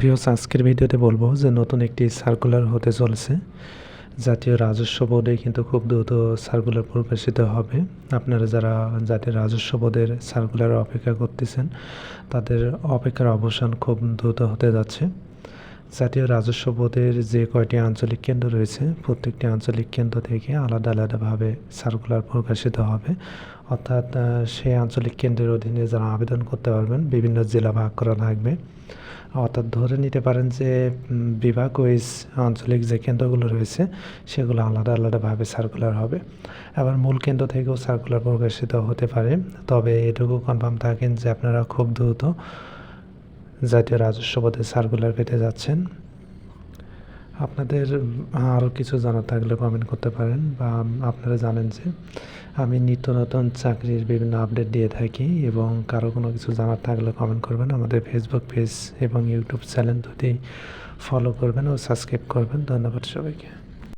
ভিওস আজকের ভিডিওতে বলব যে নতুন একটি সার্কুলার হতে চলেছে। জাতীয় রাজস্ব বোর্ডে কিন্তু খুব দ্রুত সার্কুলার প্রকাশিত হবে। আপনারা যারা জাতীয় রাজস্ব বোর্ডের সার্কুলার অপেক্ষা করতেছেন, তাদের অপেক্ষার অবসান খুব দ্রুত হতে যাচ্ছে। জাতীয় রাজস্ব বোর্ডের যে কয়টি আঞ্চলিক কেন্দ্র রয়েছে, প্রত্যেকটি আঞ্চলিক কেন্দ্র থেকে আলাদা আলাদাভাবে সার্কুলার প্রকাশিত হবে। অর্থাৎ সেই আঞ্চলিক কেন্দ্রের অধীনে যারা আবেদন করতে পারবেন, বিভিন্ন জেলা ভাগ করা থাকবে অর্থাৎ ধরে নিতে পারেন যে বিভাগ ওয়াইজ আঞ্চলিক যে কেন্দ্রগুলো রয়েছে, সেগুলো আলাদা আলাদাভাবে সার্কুলার হবে। আবার মূল কেন্দ্র থেকেও সার্কুলার প্রকাশিত হতে পারে। তবে এটুকু কনফার্ম থাকেন যে আপনারা খুব দ্রুত জাতীয় রাজস্ব পদে সার্কুলার পেতে যাচ্ছেন। আপনাদের আরও কিছু জানা থাকলে কমেন্ট করতে পারেন বা আপনারা জানেন যে আমি নিত্য নতুন চাকরির বিভিন্ন আপডেট দিয়ে থাকি এবং কারও কোনো কিছু জানার থাকলে কমেন্ট করবেন। আমাদের ফেসবুক পেজ এবং ইউটিউব চ্যানেল দুটি ফলো করবেন ও সাবস্ক্রাইব করবেন। ধন্যবাদ সবাইকে।